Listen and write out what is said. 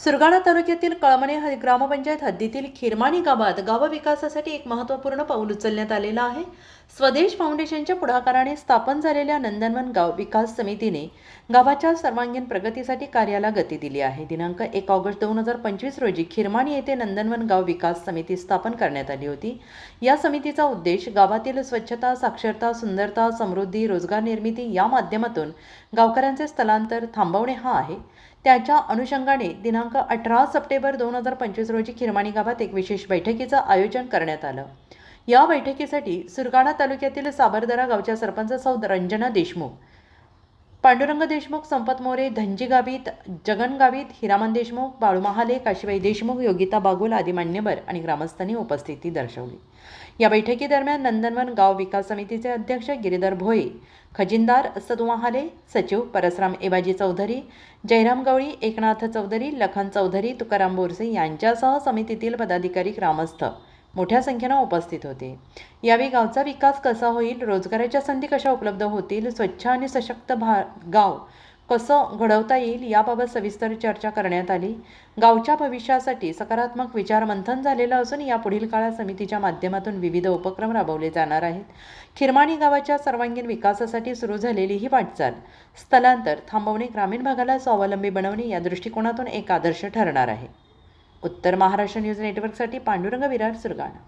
सुरगाणा तालुक्यातील कळमणे ग्रामपंचायत हद्दीतील खिरमाणी गावात गाव विकासासाठी एक महत्त्वपूर्ण पाऊल उचलण्यात आलेलं आहे. स्वदेश फाउंडेशनच्या पुढाकाराने स्थापन झालेल्या नंदनवन गाव विकास समितीने गावाच्या सर्वांगीण प्रगतीसाठी कार्याला गती दिली आहे. दिनांक एक ऑगस्ट दोन हजार पंचवीस रोजी खिरमाणी येथे नंदनवन गाव विकास समिती स्थापन करण्यात आली होती. या समितीचा उद्देश गावातील स्वच्छता साक्षरता सुंदरता समृद्धी रोजगार निर्मिती या माध्यमातून गावकऱ्यांचे स्थलांतर थांबवणे हा आहे. त्याच्या अनुषंगाने दिनांक अठरा सप्टेंबर दोन हजार पंचवीस रोजी खिरमाणी गावात एक विशेष बैठकीचं आयोजन करण्यात आलं. या बैठकीसाठी सुरगाणा तालुक्यातील साबरदरा गावच्या सरपंच सौ रंजना देशमुख पांडुरंग देशमुख संपत मोरे धनजी गावित जगन गावित हिरामन देशमुख बाळू महाले काशीबाई देशमुख योगिता बागुल आदी मान्यवर आणि ग्रामस्थांनी उपस्थिती दर्शवली. या बैठकीदरम्यान नंदनवन गाव विकास समितीचे अध्यक्ष गिरीधर भोये खजिनदार सदू महाले सचिव परसराम एबाजी चौधरी जयराम गवळी एकनाथ चौधरी लखन चौधरी तुकाराम बोरसे यांच्यासह समितीतील पदाधिकारी ग्रामस्थ मोठ्या संख्येनं उपस्थित होते. यावेळी गावचा विकास कसा होईल रोजगाराच्या संधी कशा उपलब्ध होतील स्वच्छ आणि सशक्त भा गाव कसं घडवता येईल याबाबत सविस्तर चर्चा करण्यात आली. गावच्या भविष्यासाठी सकारात्मक विचार मंथन झालेलं असून यापुढील काळात समितीच्या माध्यमातून विविध उपक्रम राबवले जाणार आहेत. खिरमाणी गावाच्या सर्वांगीण विकासासाठी सुरू झालेली ही वाटचाल स्थलांतर थांबवणे ग्रामीण भागाला स्वावलंबी बनवणे या दृष्टिकोनातून एक आदर्श ठरणार आहे. उत्तर महाराष्ट्र न्यूज नेटवर्कसाठी पांडुरंग विरार सुरगाणा.